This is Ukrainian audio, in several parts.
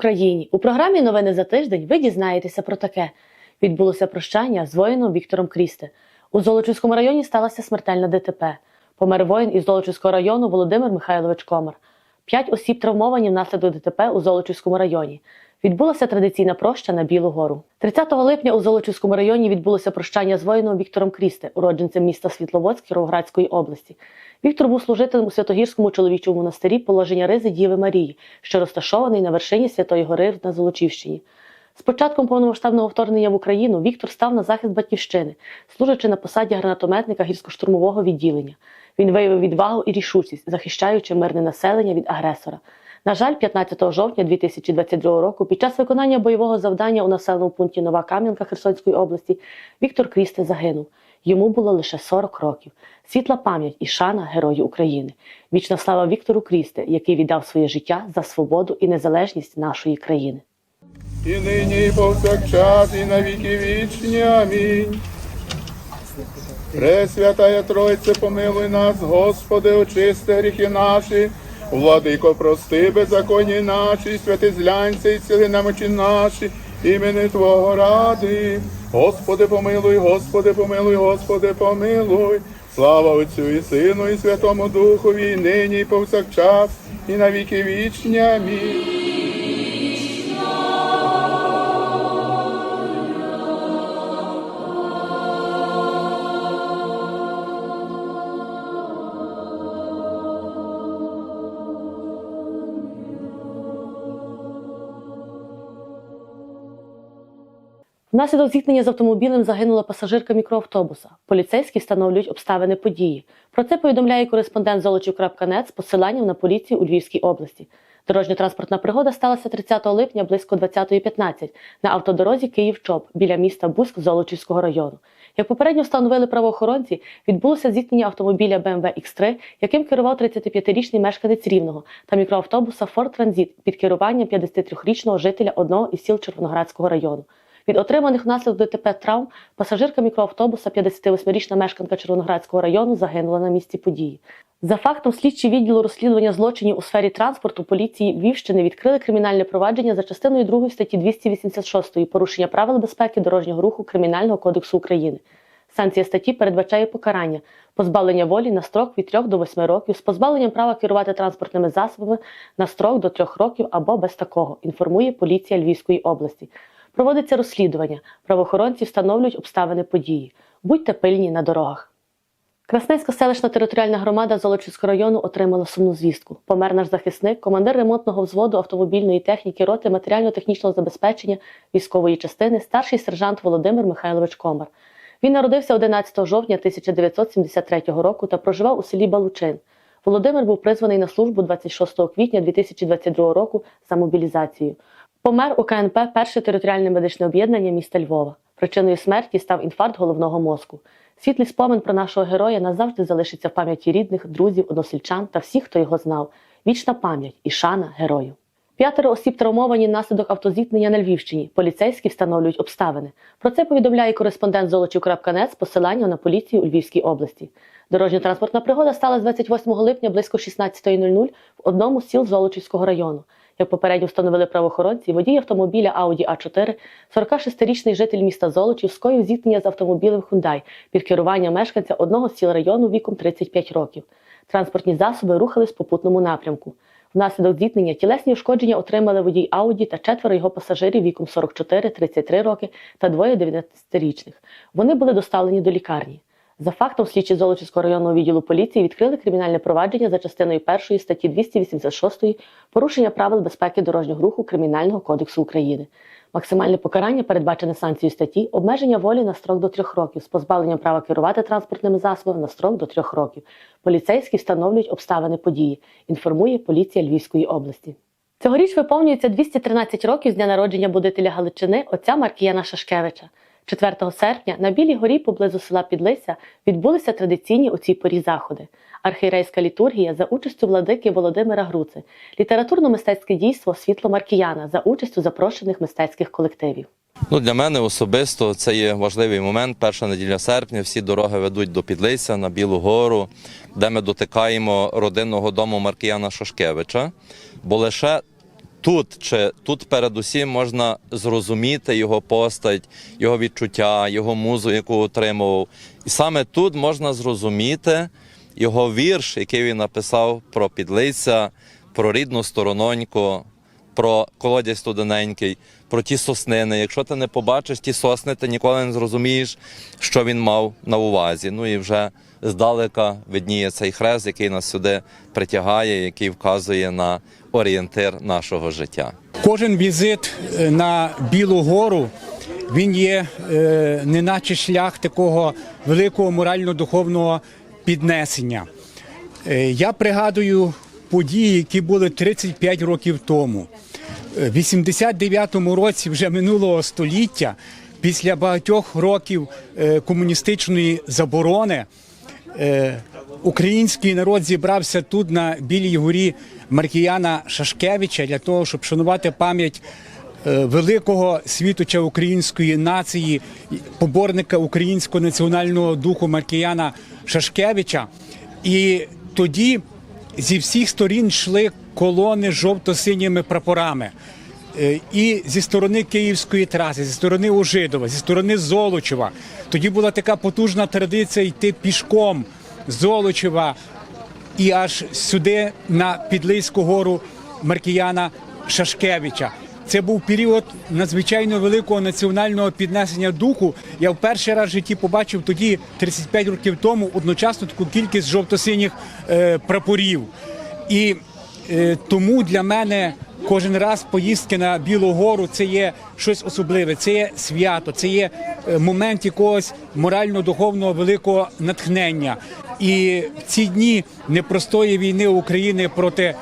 Україні! У програмі Новини за тиждень ви дізнаєтеся про таке. Відбулося прощання з воїном Віктором Крісте. У Золочівському районі сталася смертельна ДТП. Помер воїн із Золочівського району Володимир Михайлович Комар. П'ять осіб травмовані внаслідок ДТП у Золочівському районі. Відбулася традиційна проща на Білу гору. 30 липня у Золочівському районі відбулося прощання з воїном Віктором Крісте, уродженцем міста Світловодськ Кіровоградської області. Віктор був служителем у Святогірському чоловічому монастирі положення Ризи Діви Марії, що розташований на вершині Святої Гори на Золочівщині. З початком повномасштабного вторгнення в Україну Віктор став на захист батьківщини, служачи на посаді гранатометника гірсько-штурмового відділення. Він виявив відвагу і рішучість, захищаючи мирне населення від агресора. На жаль, 15 жовтня 2022 року, під час виконання бойового завдання у населеному пункті Нова Кам'янка Херсонської області, Віктор Крісте загинув. Йому було лише 40 років. Світла пам'ять і шана Герою України. Вічна слава Віктору Крісте, який віддав своє життя за свободу і незалежність нашої країни. І нині, і повсякчас, і на віки вічні. Амінь. Пресвятая Тройце, помилуй нас, Господи, очисти гріхи наші, владико, прости, беззаконні наші, святи злянься і ціли намочі наші, імени Твого ради. Господи, помилуй, Господи, помилуй, Господи, помилуй. Слава Отцю і Сину, і Святому Духові, і нині, і повсякчас, і на віки вічні. Амінь. Внаслідок зіткнення з автомобілем загинула пасажирка мікроавтобуса. Поліцейські встановлюють обставини події. Про це повідомляє кореспондент Золочів.нет з посиланням на поліцію у Львівській області. Дорожньо-транспортна пригода сталася 30 липня близько 20.15 на автодорозі Київ-Чоп біля міста Буськ Золочівського району. Як попередньо встановили правоохоронці, відбулося зіткнення автомобіля BMW X3, яким керував 35-річний мешканець Рівного, та мікроавтобуса Ford Transit під керуванням 53-річного жителя одного із сіл Червоноградського району. Від отриманих внаслідок ДТП травм пасажирка мікроавтобуса, 58-річна мешканка Червоноградського району, загинула на місці події. За фактом слідчі відділу розслідування злочинів у сфері транспорту поліції Львівщини відкрили кримінальне провадження за частиною 2 статті 286 порушення правил безпеки дорожнього руху Кримінального кодексу України. Санкція статті передбачає покарання позбавлення волі на строк від 3 до 8 років з позбавленням права керувати транспортними засобами на строк до 3 років або без такого, інформує поліція Львівської області. Проводиться розслідування. Правоохоронці встановлюють обставини події. Будьте пильні на дорогах. Красненська селищна територіальна громада Золочівського району отримала сумну звістку. Помер наш захисник, командир ремонтного взводу автомобільної техніки роти матеріально-технічного забезпечення військової частини, старший сержант Володимир Михайлович Комар. Він народився 11 жовтня 1973 року та проживав у селі Балучин. Володимир був призваний на службу 26 квітня 2022 року за мобілізацією. Помер у КНП перше територіальне медичне об'єднання міста Львова. Причиною смерті став інфаркт головного мозку. Світлий спомин про нашого героя назавжди залишиться в пам'яті рідних, друзів, односельчан та всіх, хто його знав. Вічна пам'ять і шана герою. П'ятеро осіб травмовані внаслідок автозіткнення на Львівщині. Поліцейські встановлюють обставини. Про це повідомляє кореспондент Золочів.нет з посиланням на поліцію у Львівській області. Дорожньо-транспортна пригода стала 28 липня близько 16.00 в одному з сіл Золочівського району. Як попередньо встановили правоохоронці, водій автомобіля Audi A4, 46-річний житель міста Золочів, скоїв зіткнення з автомобілем Hyundai під керуванням мешканця одного з сіл району віком 35 років. Транспортні засоби рухались в попутному напрямку. Внаслідок зіткнення тілесні ушкодження отримали водій Ауді та четверо його пасажирів віком 44-33 роки та двоє 19-річних. Вони були доставлені до лікарні. За фактом слідчі Золочівського районного відділу поліції відкрили кримінальне провадження за частиною першої статті 286 порушення правил безпеки дорожнього руху Кримінального кодексу України. Максимальне покарання передбачене санкцією статті обмеження волі на строк до трьох років з позбавленням права керувати транспортними засобами на строк до трьох років. Поліцейські встановлюють обставини події. Інформує поліція Львівської області. Цьогоріч виповнюється 213 років з дня народження будителя Галичини отця Маркіяна Шашкевича. 4 серпня на Білій горі поблизу села Підлися відбулися традиційні у цій порі заходи. Архієрейська літургія за участю владики Володимира Груци, літературно-мистецьке дійство Світло Маркіяна за участю запрошених мистецьких колективів. Ну, для мене особисто це є важливий момент. Перша неділя серпня. Всі дороги ведуть до Підлися на Білу Гору, де ми дотикаємо родинного дому Маркіяна Шашкевича. Бо лише тут чи тут передусім можна зрозуміти його постать, його відчуття, його музу, яку отримував. І саме тут можна зрозуміти його вірш, який він написав про підлиця, про рідну сторононьку, про колодязь студененький, про ті соснини. Якщо ти не побачиш ті сосни, ти ніколи не зрозумієш, що він мав на увазі. Ну і вже здалека видніє цей хрест, який нас сюди притягає, який вказує на орієнтир нашого життя. Кожен візит е, на Білу гору він є е, неначе шлях такого великого морально-духовного піднесення. Е, я пригадую події, які були 35 років тому. В 89-му році вже минулого століття, після багатьох років комуністичної заборони, український народ зібрався тут на Білій горі Маркіяна Шашкевича для того, щоб шанувати пам'ять е, великого світоча української нації, поборника українського національного духу Маркіяна Шашкевича. І тоді зі всіх сторін йшли колони жовто-синіми прапорами. Е, І зі сторони Київської траси, зі сторони Ожидова, зі сторони Золочева. Тоді була така потужна традиція йти пішком Золочева і аж сюди на Підлийську гору Маркіяна Шашкевича. Це був період надзвичайно великого національного піднесення духу. Я в перший раз в житті побачив тоді, 35 років тому, одночасно таку кількість жовто-синіх е, прапорів. І е, тому для мене кожен раз поїздки на Білу гору це є щось особливе, це є свято, це є е, момент якогось морально-духовного великого натхнення. І в ці дні непростої війни України проти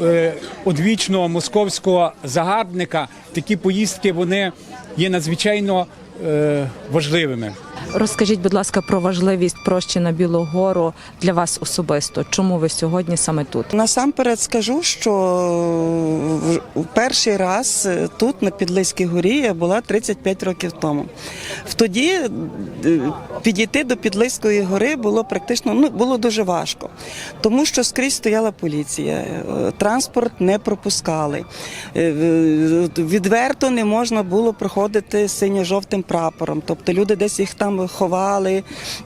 е, одвічного московського загарбника такі поїздки вони є надзвичайно е, важливими. Розкажіть, будь ласка, про важливість прощі на Білу гору для вас особисто. Чому ви сьогодні саме тут? Насамперед скажу, що в- перший раз тут, на Підлиській горі, я була 35 років тому. Тоді е, підійти до Підлиської гори було практично ну, було дуже важко, тому що скрізь стояла поліція, е, транспорт не пропускали. Е, Відверто не можна було проходити синьо-жовтим прапором. Тобто люди десь їх там ховали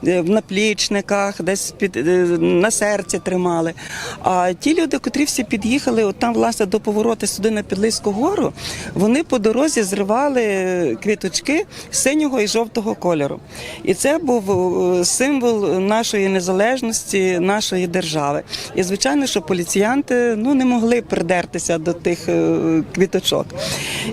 е, в наплічниках, десь під, е, на серці тримали. А ті люди, котрі всі під'їхали, от там, власне, до повороту сюди на Підлиську гору, вони по дорозі зривали квіточки синього і жовтого кольору. І це був е, символ нашої незалежності, нашої держави. І звичайно, що поліціянти ну не могли придертися до тих е, квіточок.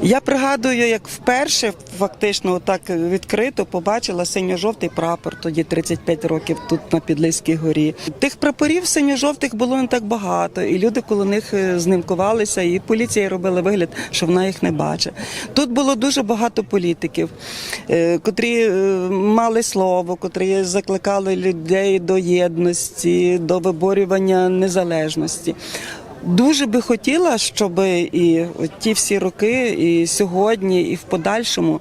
Я пригадую, як вперше фактично так відкрито побачила синьо-жовтий прапор тоді 35 років тут на Підлиській горі. Тих прапорів синьо-жовтих було не так багато, і люди коло них е, знімкувалися, і поліція робила вигляд, що вона їх не бачить. Тут було дуже багато політиків, е, котрі е, мали слово, котрі закликали людей до єдності, до виборювання незалежності. Дуже би хотіла, щоб і ті всі роки, і сьогодні, і в подальшому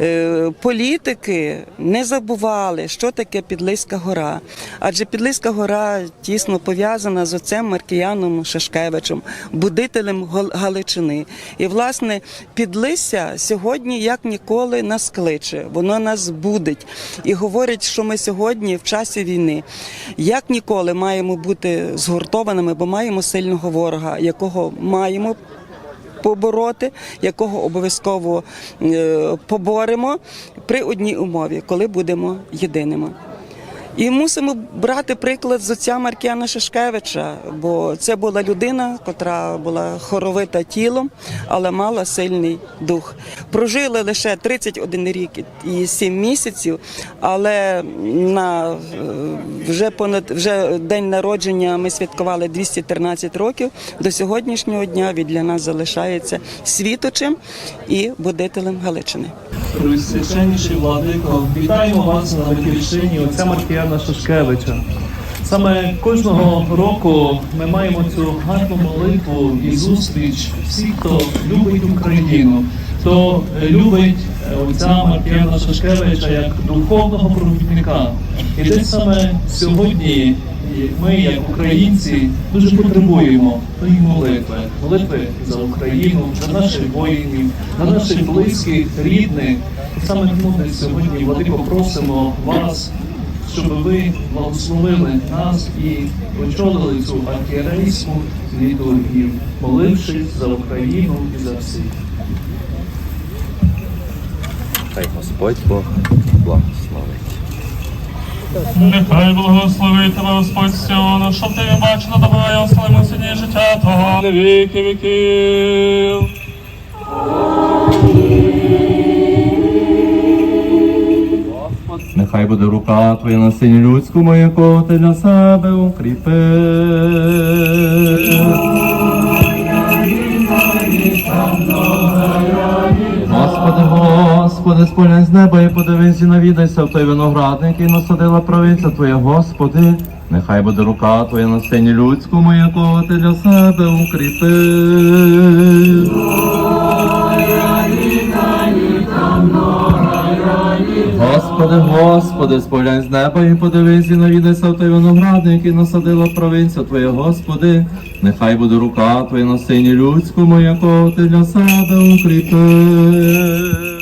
е, політики не забували, що таке Підлиська гора. Адже Підлиська гора тісно пов'язана з отцем Маркіяном Шашкевичем, будителем Галичини. І власне Підлися сьогодні як ніколи нас кличе, воно нас будить і говорить, що ми сьогодні в часі війни як ніколи маємо бути згуртованими, бо маємо сильного ворога, якого маємо. Побороти, якого обов'язково е, поборемо при одній умові, коли будемо єдиними. І мусимо брати приклад з отця Маркіяна Шишкевича, бо це була людина, котра була хоровита тілом, але мала сильний дух. Прожили лише 31 рік і 7 місяців, але на вже понад вже день народження ми святкували 213 років. До сьогоднішнього дня він для нас залишається світочем і будителем Галичини. Пресвященніший владико, вітаємо вас на батьківщині отця Маркіяна Шашкевича. Саме кожного року ми маємо цю гарну молитву і зустріч всіх, хто любить Україну, хто любить е, отця Маркіяна Шашкевича як духовного провідника. І десь саме сьогодні і ми, як українці, дуже потребуємо тої молитви, молитви за Україну, за наших воїнів, за наших близьких, рідних. І саме тому ми сьогодні, Владико, просимо вас, щоб ви благословили нас і очолили цю архієрейську літургію, молившись за Україну і за всіх. Хай Господь Бог благословить. Нехай благословить тебе Господь Сіону, щоб ти бачила добро і ослимо сьогодні життя Твого. Віки віків. Нехай буде рука твоя на сині людському, якого ти для себе укріпив. Господи, сполянь з неба і подивись і навідайся в той виноградник, і насадила провінця Твоя, Господи. Нехай буде рука Твоя на сині людському, якого ти для себе укріпив. Господи, Господи, сповляй з неба і подивись і навідайся в той виноградник, і насадила провинця Твоя, Господи, нехай буде рука Твоя на сині людському, якого ти для себе укріпив.